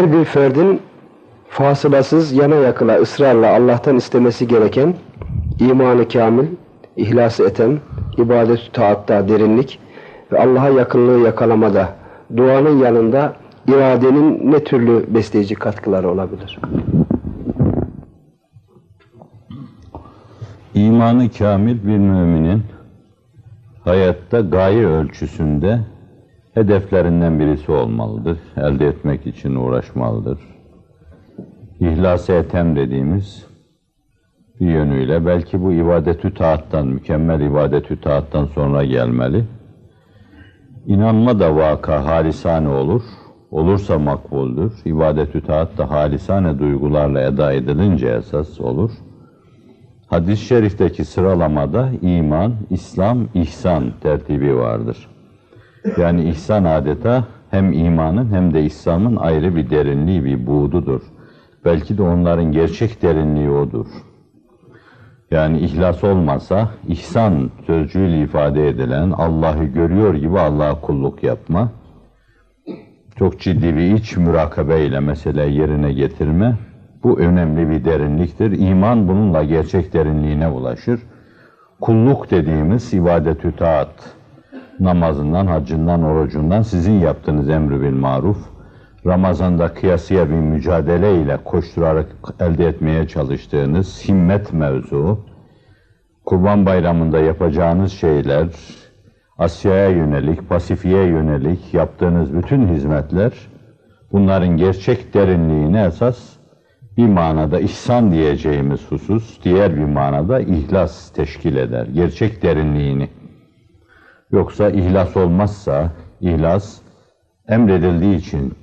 Her bir ferdin fasılasız yana yakıla ısrarla Allah'tan istemesi gereken imanı kamil, ihlası eten, ibadet taatta derinlik ve Allah'a yakınlığı yakalamada duanın yanında iradenin ne türlü besleyici katkıları olabilir? İmanı kamil bir müminin hayatta gaye ölçüsünde hedeflerinden birisi olmalıdır. Elde etmek için uğraşmalıdır. İhlas-ı etem dediğimiz bir yönüyle belki bu ibadetü taattan, mükemmel ibadetü taattan sonra gelmeli. İnanma da vaka halisane olur. Olursa makbuldür. İbadetü taat da halisane duygularla eda edilince esas olur. Hadis-i şerifteki sıralamada iman, İslam, ihsan tertibi vardır. Yani ihsan adeta hem imanın hem de İslam'ın ayrı bir derinliği, bir buğdudur. Belki de onların gerçek derinliği odur. Yani ihlas olmasa, ihsan sözcüğüyle ifade edilen Allah'ı görüyor gibi Allah'a kulluk yapma, çok ciddi bir iç mürakabe ile mesele yerine getirme, bu önemli bir derinliktir. İman bununla gerçek derinliğine ulaşır. Kulluk dediğimiz ibadetü taat, namazından, hacından, orucundan sizin yaptığınız emri bil maruf, Ramazan'da kıyasıya bir mücadele ile koşturarak elde etmeye çalıştığınız himmet mevzu, Kurban Bayramı'nda yapacağınız şeyler, Asya'ya yönelik, Pasifik'e yönelik yaptığınız bütün hizmetler, bunların gerçek derinliğine esas bir manada ihsan diyeceğimiz husus, diğer bir manada ihlas teşkil eder. Gerçek derinliğini. Yoksa ihlas olmazsa, ihlas emredildiği için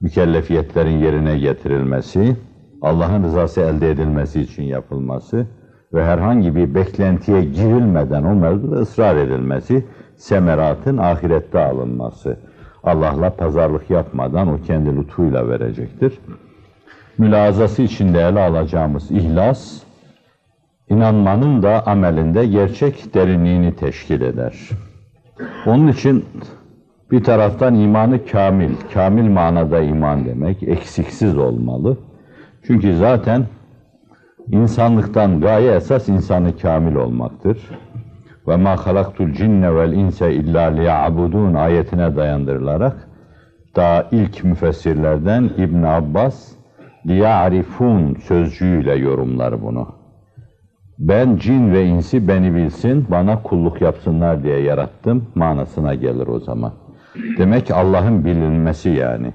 mükellefiyetlerin yerine getirilmesi, Allah'ın rızası elde edilmesi için yapılması ve herhangi bir beklentiye girilmeden o mevzuda ısrar edilmesi, semeratın ahirette alınması. Allah'la pazarlık yapmadan o kendi lütfuyla verecektir. Mülazası içinde ele alacağımız ihlas, inanmanın da amelinde gerçek derinliğini teşkil eder. Onun için bir taraftan imanı kamil, kamil manada iman demek, eksiksiz olmalı. Çünkü zaten insanlıktan gaye esas insanı kamil olmaktır. Ve ma halaktul cinne vel inse illa liya'budun ayetine dayandırılarak daha ilk müfessirlerden İbn Abbas liya'rifun sözcüğüyle yorumlar bunu. Ben cin ve insi beni bilsin, bana kulluk yapsınlar diye yarattım manasına gelir o zaman. Demek Allah'ın bilinmesi yani.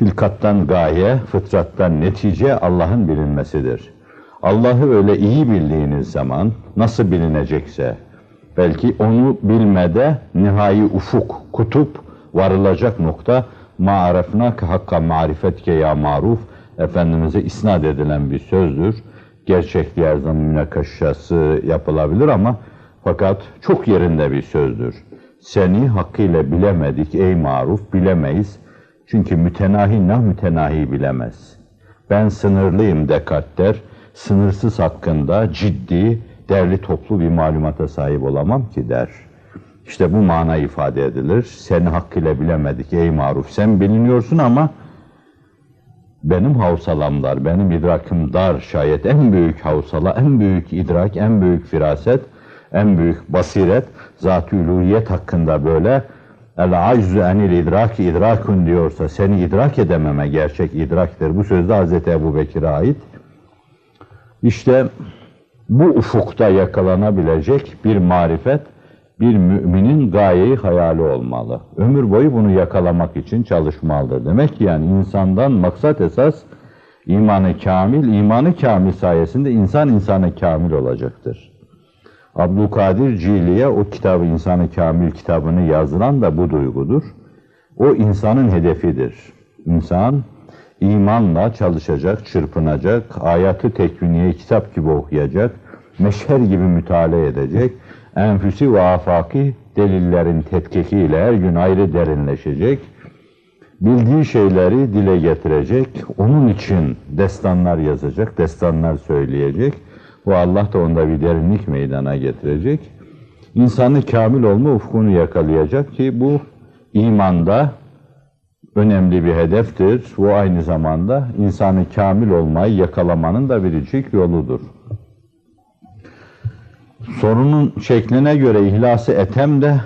Hilkattan gaye, fıtrattan netice Allah'ın bilinmesidir. Allah'ı öyle iyi bildiğiniz zaman nasıl bilinecekse, belki onu bilmede nihai ufuk, kutup, varılacak nokta ma'arefnâke hakka marifetke ya maruf Efendimiz'e isnat edilen bir sözdür. Gerçekliği her zaman münakaşası yapılabilir ama fakat çok yerinde bir sözdür. Seni hakkıyla bilemedik ey maruf, bilemeyiz. Çünkü mütenahi nah mütenahi bilemez. Ben sınırlıyım Descartes der. Sınırsız hakkında ciddi, derli toplu bir malumata sahip olamam ki der. İşte bu mana ifade edilir. Seni hakkıyla bilemedik ey maruf. Sen biliniyorsun ama benim havsalam benim idrakım dar. Şayet en büyük havsala, en büyük idrak, en büyük firaset, en büyük basiret, zat-ı hakkında böyle el aczu enil idraki idrakun diyorsa seni idrak edememe gerçek idraktir. Bu sözde Hz. Ebu Bekir'e ait. İşte bu ufukta yakalanabilecek bir marifet bir müminin gayeyi hayali olmalı. Ömür boyu bunu yakalamak için çalışmalıdır. Demek ki yani insandan maksat esas imanı kamil, imanı kamil sayesinde insan insanı kamil olacaktır. Abdülkadir Cili'ye o kitabı İnsanı Kamil kitabını yazılan da bu duygudur. O insanın hedefidir. İnsan imanla çalışacak, çırpınacak, ayatı tekviniye kitap gibi okuyacak, meşher gibi mütale edecek, enfüsi ve afaki delillerin tetkikiyle her gün ayrı derinleşecek, bildiği şeyleri dile getirecek, onun için destanlar yazacak, destanlar söyleyecek. Bu Allah da onda bir derinlik meydana getirecek. İnsanı kamil olma ufkunu yakalayacak ki bu imanda önemli bir hedeftir. Bu aynı zamanda insanı kamil olmayı yakalamanın da biricik yoludur. Sorunun şekline göre ihlası etem de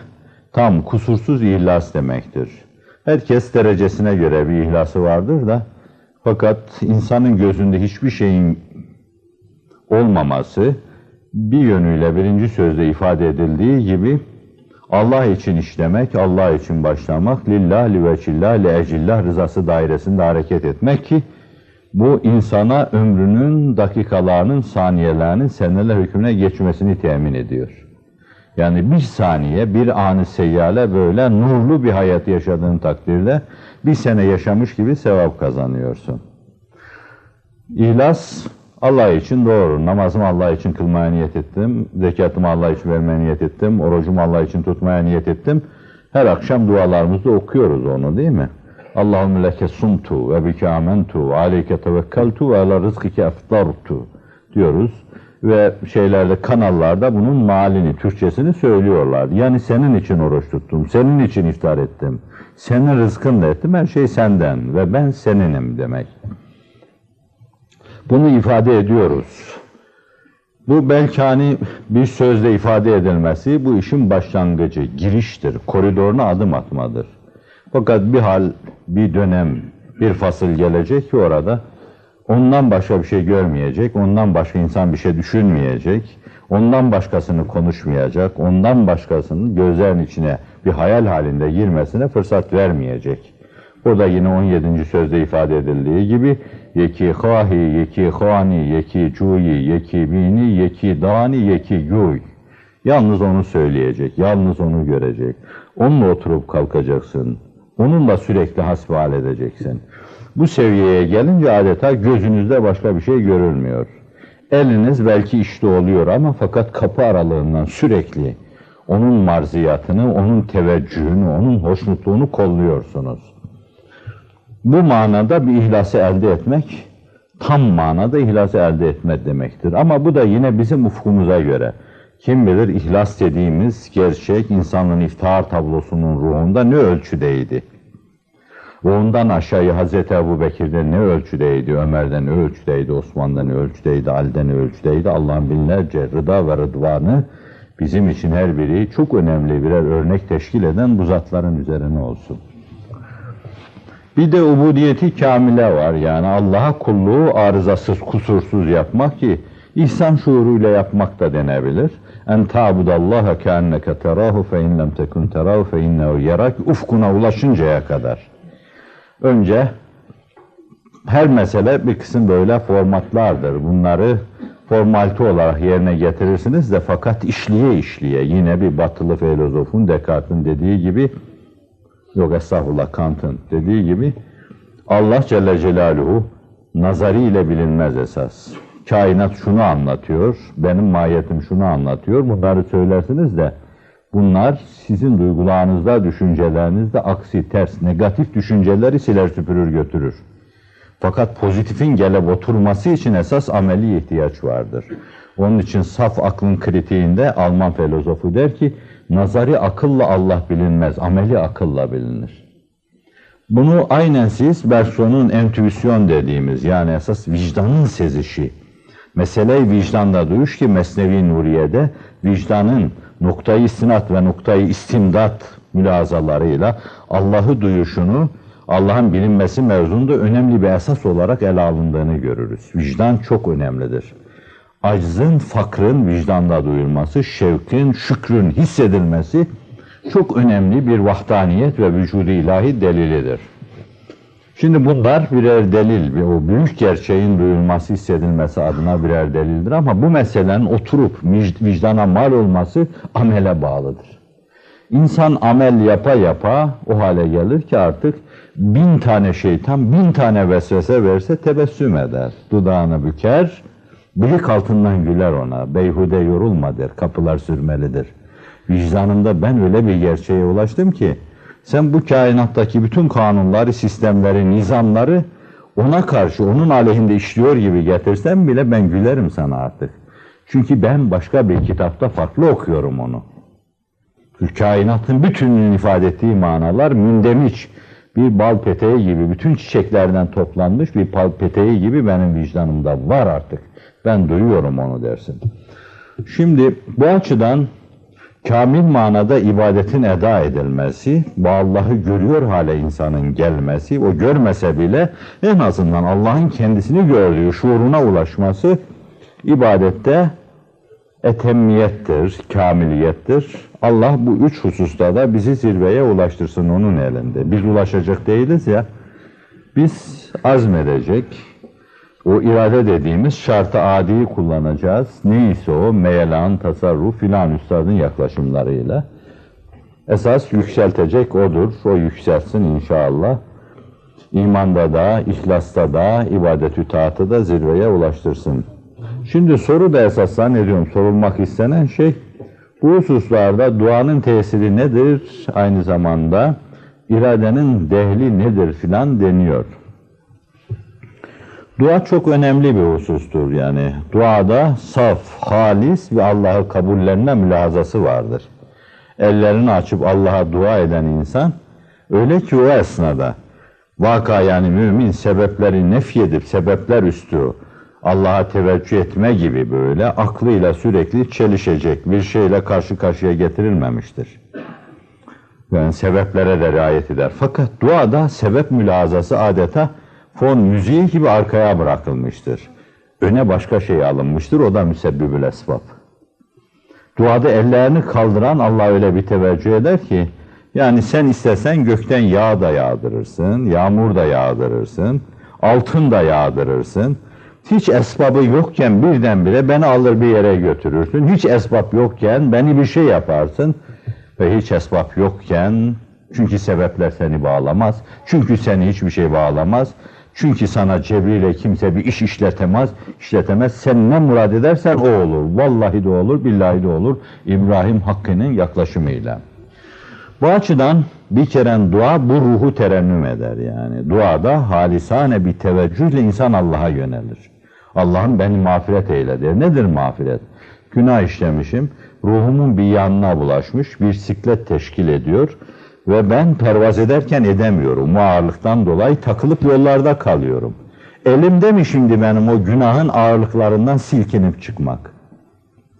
tam kusursuz ihlas demektir. Herkes derecesine göre bir ihlası vardır da fakat insanın gözünde hiçbir şeyin olmaması bir yönüyle birinci sözde ifade edildiği gibi Allah için işlemek, Allah için başlamak, lillah, li veçillah, li ecillah rızası dairesinde hareket etmek ki bu insana ömrünün dakikalarının, saniyelerinin seneler hükmüne geçmesini temin ediyor. Yani bir saniye, bir anı seyyale böyle nurlu bir hayat yaşadığın takdirde bir sene yaşamış gibi sevap kazanıyorsun. İhlas Allah için doğru. Namazımı Allah için kılmaya niyet ettim. Zekatımı Allah için vermeye niyet ettim. Orucumu Allah için tutmaya niyet ettim. Her akşam dualarımızda okuyoruz onu değil mi? Allahümme leke sumtu ve bike amentu ve aleyke tevekkeltu ve ala rızkike eftartu diyoruz. Ve şeylerde kanallarda bunun malini, Türkçesini söylüyorlar. Yani senin için oruç tuttum, senin için iftar ettim, senin rızkınla ettim, her şey senden ve ben seninim demek. Bunu ifade ediyoruz. Bu belki hani bir sözle ifade edilmesi bu işin başlangıcı, giriştir, koridoruna adım atmadır. Fakat bir hal, bir dönem, bir fasıl gelecek ki orada ondan başka bir şey görmeyecek, ondan başka insan bir şey düşünmeyecek, ondan başkasını konuşmayacak, ondan başkasının gözlerin içine bir hayal halinde girmesine fırsat vermeyecek. Burada yine 17. sözde ifade edildiği gibi yeki hahi, yeki hani, yeki cuyi, yeki bini, yeki dani, yeki guy. Yalnız onu söyleyecek, yalnız onu görecek. Onunla oturup kalkacaksın. Onunla sürekli hasbihal edeceksin. Bu seviyeye gelince adeta gözünüzde başka bir şey görülmüyor. Eliniz belki işte oluyor ama fakat kapı aralığından sürekli onun marziyatını, onun teveccühünü, onun hoşnutluğunu kolluyorsunuz. Bu manada bir ihlası elde etmek, tam manada ihlası elde etme demektir. Ama bu da yine bizim ufkumuza göre. Kim bilir ihlas dediğimiz gerçek insanlığın iftihar tablosunun ruhunda ne ölçüdeydi? Ondan aşağıya Hazreti Ebu Bekir'de ne ölçüdeydi, Ömer'den ne ölçüdeydi, Osman'dan ne ölçüdeydi, Ali'den ne ölçüdeydi, Allah'ın binlerce rıda ve rıdvanı bizim için her biri çok önemli birer örnek teşkil eden bu zatların üzerine olsun. Bir de ubudiyeti kamile var. Yani Allah'a kulluğu arızasız, kusursuz yapmak ki ihsan şuuruyla yapmak da denebilir. En ta'budallaha keenneke terahu fe in lem tekun terahu fe innehu yarak ufkuna ulaşıncaya kadar. Önce her mesele bir kısım böyle formatlardır. Bunları formalite olarak yerine getirirsiniz de fakat işliye işliye yine bir batılı filozofun Descartes'in dediği gibi Yok estağfurullah Kant'ın dediği gibi Allah Celle Celaluhu nazariyle bilinmez esas. Kainat şunu anlatıyor, benim mahiyetim şunu anlatıyor. Bunları söylersiniz de bunlar sizin duygularınızda, düşüncelerinizde aksi, ters, negatif düşünceleri siler süpürür götürür. Fakat pozitifin gelip oturması için esas ameli ihtiyaç vardır. Onun için saf aklın kritiğinde Alman filozofu der ki, Nazari akılla Allah bilinmez, ameli akılla bilinir. Bunu aynen siz Bergson'un entüisyon dediğimiz yani esas vicdanın sezişi. Mesele vicdanda duyuş ki Mesnevi Nuriye'de vicdanın noktayı istinat ve noktayı istimdat mülazalarıyla Allah'ı duyuşunu Allah'ın bilinmesi mevzunda önemli bir esas olarak ele alındığını görürüz. Vicdan çok önemlidir aczın, fakrın vicdanda duyulması, şevkin, şükrün hissedilmesi çok önemli bir vahdaniyet ve vücudu ilahi delilidir. Şimdi bunlar birer delil, o büyük gerçeğin duyulması, hissedilmesi adına birer delildir ama bu meselenin oturup vicdana mal olması amele bağlıdır. İnsan amel yapa yapa o hale gelir ki artık bin tane şeytan bin tane vesvese verse tebessüm eder. Dudağını büker, Bıyık altından güler ona, beyhude yorulma der, kapılar sürmelidir. Vicdanımda ben öyle bir gerçeğe ulaştım ki, sen bu kainattaki bütün kanunları, sistemleri, nizamları ona karşı, onun aleyhinde işliyor gibi getirsen bile ben gülerim sana artık. Çünkü ben başka bir kitapta farklı okuyorum onu. Kainatın bütününün ifade ettiği manalar mündemiç, bir bal peteği gibi, bütün çiçeklerden toplanmış bir bal peteği gibi benim vicdanımda var artık. Ben duyuyorum onu dersin. Şimdi bu açıdan kamil manada ibadetin eda edilmesi, bu Allah'ı görüyor hale insanın gelmesi, o görmese bile en azından Allah'ın kendisini gördüğü şuuruna ulaşması ibadette etemmiyettir, kamiliyettir. Allah bu üç hususta da bizi zirveye ulaştırsın onun elinde. Biz ulaşacak değiliz ya. Biz azmedecek, o irade dediğimiz şartı adiyi kullanacağız. Neyse o meyelan, tasarruf filan üstadın yaklaşımlarıyla. Esas yükseltecek odur. O yükselsin inşallah. İmanda da, ihlasta da, ibadet-ü taatı da zirveye ulaştırsın. Şimdi soru da esas zannediyorum sorulmak istenen şey bu hususlarda duanın tesiri nedir? Aynı zamanda iradenin dehli nedir filan deniyor. Dua çok önemli bir husustur yani. Duada saf, halis ve Allah'ı kabullerine mülahazası vardır. Ellerini açıp Allah'a dua eden insan öyle ki o esnada vaka yani mümin sebepleri nefyedip sebepler üstü Allah'a teveccüh etme gibi böyle aklıyla sürekli çelişecek bir şeyle karşı karşıya getirilmemiştir. Yani sebeplere de riayet eder. Fakat duada sebep mülazası adeta fon müziği gibi arkaya bırakılmıştır. Öne başka şey alınmıştır. O da müsebbibül esbab. Duada ellerini kaldıran Allah öyle bir teveccüh eder ki yani sen istesen gökten yağ da yağdırırsın, yağmur da yağdırırsın, altın da yağdırırsın. Hiç esbabı yokken birdenbire beni alır bir yere götürürsün. Hiç esbab yokken beni bir şey yaparsın. Ve hiç esbab yokken çünkü sebepler seni bağlamaz. Çünkü seni hiçbir şey bağlamaz. Çünkü sana cebriyle kimse bir iş işletemez, işletemez. Sen ne murad edersen o olur. Vallahi de olur, billahi de olur. İbrahim Hakkı'nın yaklaşımıyla. Bu açıdan bir kere dua bu ruhu terennüm eder yani. Duada halisane bir teveccühle insan Allah'a yönelir. Allah'ım beni mağfiret eyle der. Nedir mağfiret? Günah işlemişim, ruhumun bir yanına bulaşmış, bir siklet teşkil ediyor ve ben pervaz ederken edemiyorum. Bu ağırlıktan dolayı takılıp yollarda kalıyorum. Elimde mi şimdi benim o günahın ağırlıklarından silkinip çıkmak?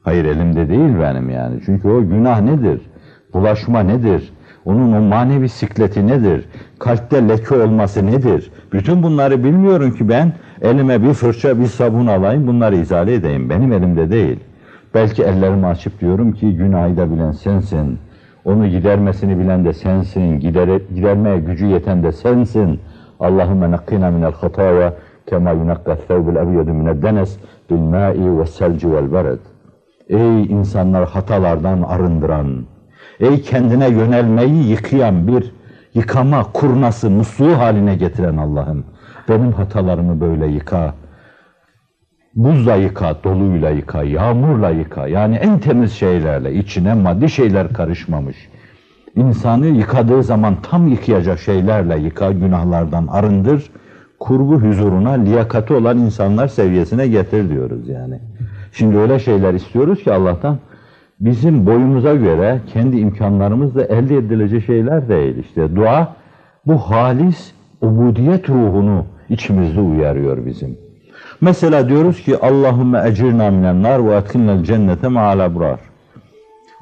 Hayır elimde değil benim yani. Çünkü o günah nedir? Bulaşma nedir? Onun o manevi sikleti nedir? Kalpte leke olması nedir? Bütün bunları bilmiyorum ki ben elime bir fırça bir sabun alayım bunları izale edeyim. Benim elimde değil. Belki ellerimi açıp diyorum ki günahı da bilen sensin. Onu gidermesini bilen de sensin. Gidere, gidermeye gücü yeten de sensin. Allahümme nakkina minel hataya kema yunakka thevbul ebyadu mined denes bil ma'i ve selci vel bered. Ey insanlar hatalardan arındıran, ey kendine yönelmeyi yıkayan bir yıkama kurnası, musluğu haline getiren Allah'ım. Benim hatalarımı böyle yıka. Buzla yıka, doluyla yıka, yağmurla yıka. Yani en temiz şeylerle, içine maddi şeyler karışmamış. İnsanı yıkadığı zaman tam yıkayacak şeylerle yıka, günahlardan arındır. Kurbu huzuruna liyakati olan insanlar seviyesine getir diyoruz yani. Şimdi öyle şeyler istiyoruz ki Allah'tan bizim boyumuza göre kendi imkanlarımızla elde edilecek şeyler değil. İşte dua bu halis ubudiyet ruhunu içimizde uyarıyor bizim. Mesela diyoruz ki Allahümme ecirna minen nar ve etkinlel cennete ma'al ebrar.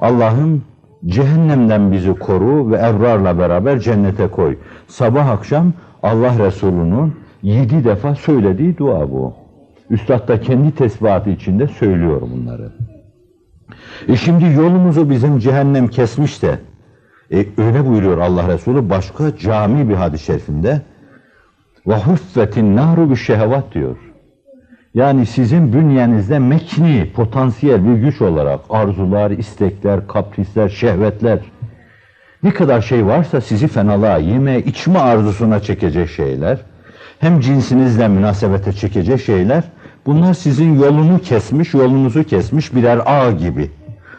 Allah'ım cehennemden bizi koru ve ebrarla beraber cennete koy. Sabah akşam Allah Resulü'nün yedi defa söylediği dua bu. Üstad da kendi tesbihatı içinde söylüyor bunları. E şimdi yolumuzu bizim cehennem kesmiş de e, öyle buyuruyor Allah Resulü başka cami bir hadis-i şerifinde ve huffetin naru bir şehvat diyor. Yani sizin bünyenizde mekni, potansiyel bir güç olarak arzular, istekler, kaprisler, şehvetler ne kadar şey varsa sizi fenalığa, yeme, içme arzusuna çekecek şeyler, hem cinsinizle münasebete çekecek şeyler, bunlar sizin yolunu kesmiş, yolunuzu kesmiş birer ağ gibi.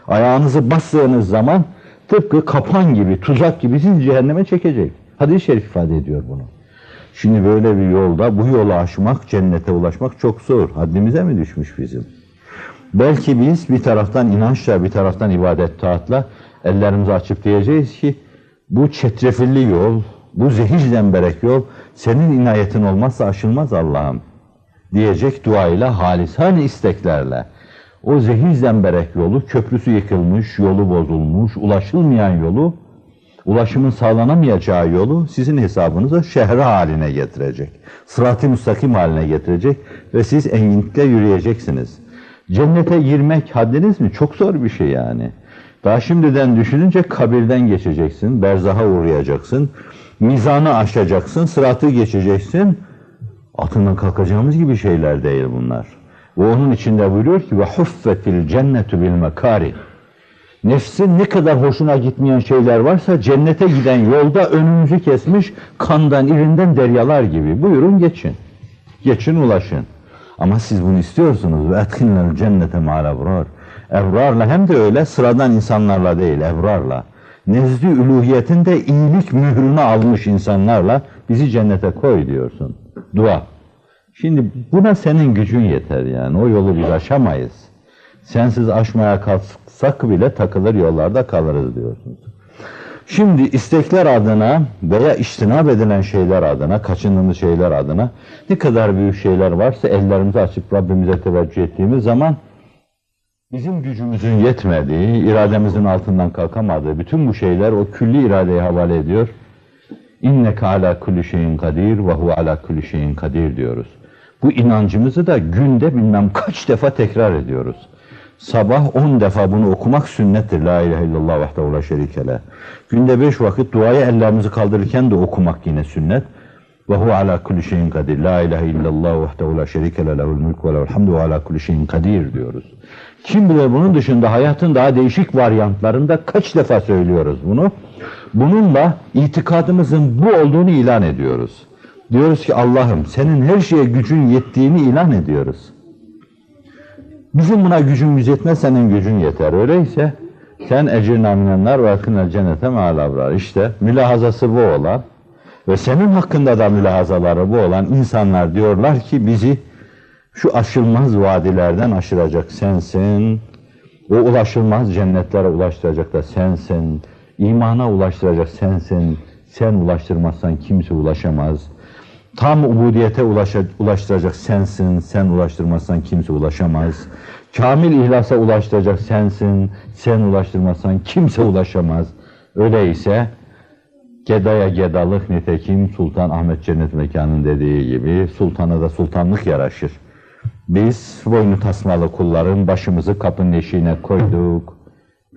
Ayağınızı bastığınız zaman tıpkı kapan gibi, tuzak gibi sizi cehenneme çekecek. Hadis-i şerif ifade ediyor bunu. Şimdi böyle bir yolda bu yolu aşmak, cennete ulaşmak çok zor. Haddimize mi düşmüş bizim? Belki biz bir taraftan inançla, bir taraftan ibadet taatla ellerimizi açıp diyeceğiz ki bu çetrefilli yol, Bu zehir zemberek yol senin inayetin olmazsa aşılmaz Allah'ım diyecek duayla halisan isteklerle. O zehir zemberek yolu köprüsü yıkılmış, yolu bozulmuş, ulaşılmayan yolu ulaşımın sağlanamayacağı yolu sizin hesabınıza şehre haline getirecek. Sırat-ı müstakim haline getirecek ve siz enginlikle yürüyeceksiniz. Cennete girmek haddiniz mi? Çok zor bir şey yani. Daha şimdiden düşününce kabirden geçeceksin, berzaha uğrayacaksın, mizanı aşacaksın, sıratı geçeceksin. Altından kalkacağımız gibi şeyler değil bunlar. Ve onun içinde buyuruyor ki ve huffetil cennetu bil mekari. Nefsin ne kadar hoşuna gitmeyen şeyler varsa cennete giden yolda önümüzü kesmiş kandan irinden deryalar gibi. Buyurun geçin. Geçin ulaşın. Ama siz bunu istiyorsunuz. Ve etkinler cennete ma'al ebrar. Ebrarla hem de öyle sıradan insanlarla değil ebrarla. Nezdi üluhiyetinde iyilik mührünü almış insanlarla bizi cennete koy diyorsun. Dua. Şimdi buna senin gücün yeter yani. O yolu biz aşamayız. Sensiz aşmaya kalksak bile takılır yollarda kalırız diyorsunuz. Şimdi istekler adına veya iştinab edilen şeyler adına, kaçındığımız şeyler adına ne kadar büyük şeyler varsa ellerimizi açıp Rabbimize teveccüh ettiğimiz zaman bizim gücümüzün yetmediği, irademizin altından kalkamadığı bütün bu şeyler o külli iradeye havale ediyor. İnneke ala kulli şeyin kadir ve hu ala kulli şeyin kadir diyoruz. Bu inancımızı da günde bilmem kaç defa tekrar ediyoruz. Sabah on defa bunu okumak sünnettir. La ilahe illallah vahdehu la şerike leh. Günde beş vakit duayı ellerimizi kaldırırken de okumak yine sünnet. Ve hu ala kulli şeyin kadir. La ilahe illallah vahdehu la şerike leh. Lehul mulk ve lehul hamdu ve ala kulli şeyin kadir diyoruz. Kim bilir bunun dışında hayatın daha değişik varyantlarında kaç defa söylüyoruz bunu. Bununla itikadımızın bu olduğunu ilan ediyoruz. Diyoruz ki Allah'ım senin her şeye gücün yettiğini ilan ediyoruz. Bizim buna gücümüz yetmez, senin gücün yeter. Öyleyse sen ecirna minenler ve akınel cennete me'al İşte mülahazası bu olan ve senin hakkında da mülahazaları bu olan insanlar diyorlar ki bizi şu aşılmaz vadilerden aşıracak sensin. O ulaşılmaz cennetlere ulaştıracak da sensin. İmana ulaştıracak sensin. Sen ulaştırmazsan kimse ulaşamaz. Tam ubudiyete ulaştıracak sensin. Sen ulaştırmazsan kimse ulaşamaz. Kamil ihlasa ulaştıracak sensin. Sen ulaştırmazsan kimse ulaşamaz. Öyleyse Gedaya gedalık nitekim Sultan Ahmet Cennet Mekan'ın dediği gibi sultana da sultanlık yaraşır. Biz boynu tasmalı kulların başımızı kapının eşiğine koyduk.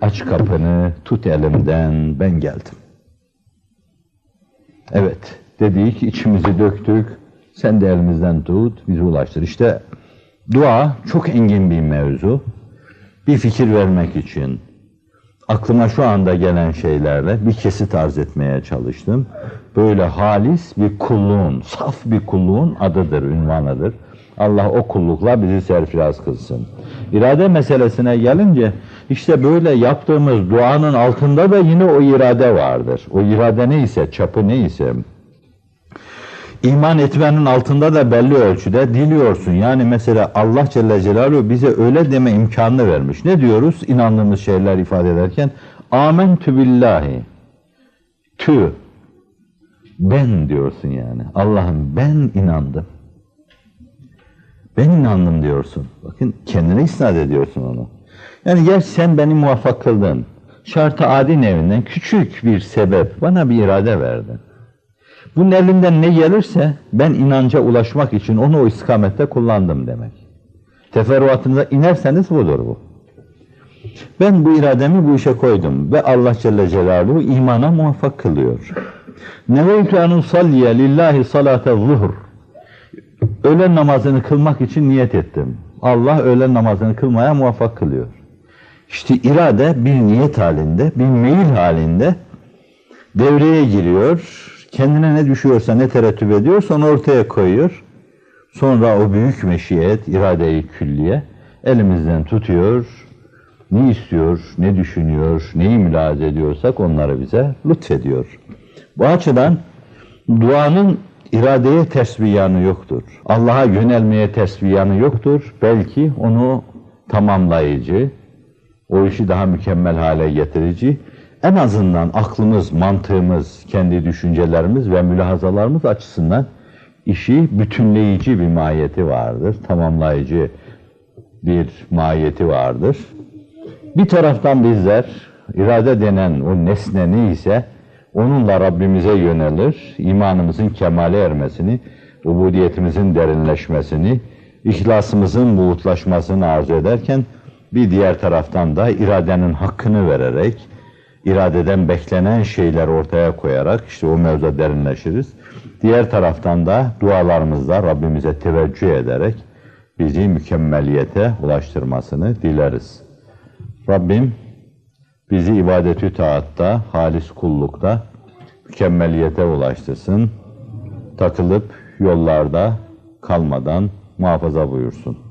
Aç kapını, tut elimden, ben geldim. Evet, dedik, içimizi döktük. Sen de elimizden tut, bizi ulaştır. İşte dua çok engin bir mevzu. Bir fikir vermek için aklıma şu anda gelen şeylerle bir kesit arz etmeye çalıştım. Böyle halis bir kulluğun, saf bir kulluğun adıdır, ünvanıdır. Allah o kullukla bizi serfiraz kılsın. İrade meselesine gelince işte böyle yaptığımız duanın altında da yine o irade vardır. O irade neyse, çapı neyse, İman etmenin altında da belli ölçüde diliyorsun. Yani mesela Allah Celle Celaluhu bize öyle deme imkanını vermiş. Ne diyoruz inandığımız şeyler ifade ederken? Amentü billahi. Tü. Ben diyorsun yani. Allah'ım ben inandım. Ben inandım diyorsun. Bakın kendine isnat ediyorsun onu. Yani gel sen beni muvaffak kıldın. Şartı adi nevinden küçük bir sebep bana bir irade verdin. Bunun elinden ne gelirse ben inanca ulaşmak için onu o istikamette kullandım demek. Teferruatınıza inerseniz budur bu. Ben bu irademi bu işe koydum ve Allah Celle Celaluhu imana muvaffak kılıyor. Neveytü en salliye lillahi salate zuhur. Öğlen namazını kılmak için niyet ettim. Allah öğlen namazını kılmaya muvaffak kılıyor. İşte irade bir niyet halinde, bir meyil halinde devreye giriyor kendine ne düşüyorsa ne terettüp ediyorsa onu ortaya koyuyor. Sonra o büyük meşiyet, iradeyi külliye elimizden tutuyor. Ne istiyor, ne düşünüyor, neyi mülahaza ediyorsak onları bize lütfediyor. Bu açıdan duanın iradeye ters yoktur. Allah'a yönelmeye ters yoktur. Belki onu tamamlayıcı, o işi daha mükemmel hale getirici, en azından aklımız, mantığımız, kendi düşüncelerimiz ve mülahazalarımız açısından işi bütünleyici bir mahiyeti vardır, tamamlayıcı bir mahiyeti vardır. Bir taraftan bizler irade denen o nesne neyse onunla Rabbimize yönelir, imanımızın kemale ermesini, ubudiyetimizin derinleşmesini, ihlasımızın buğutlaşmasını arzu ederken bir diğer taraftan da iradenin hakkını vererek, iradeden beklenen şeyler ortaya koyarak işte o mevzuda derinleşiriz. Diğer taraftan da dualarımızda Rabbimize teveccüh ederek bizi mükemmeliyete ulaştırmasını dileriz. Rabbim bizi ibadetü taatta, halis kullukta mükemmeliyete ulaştırsın. Takılıp yollarda kalmadan muhafaza buyursun.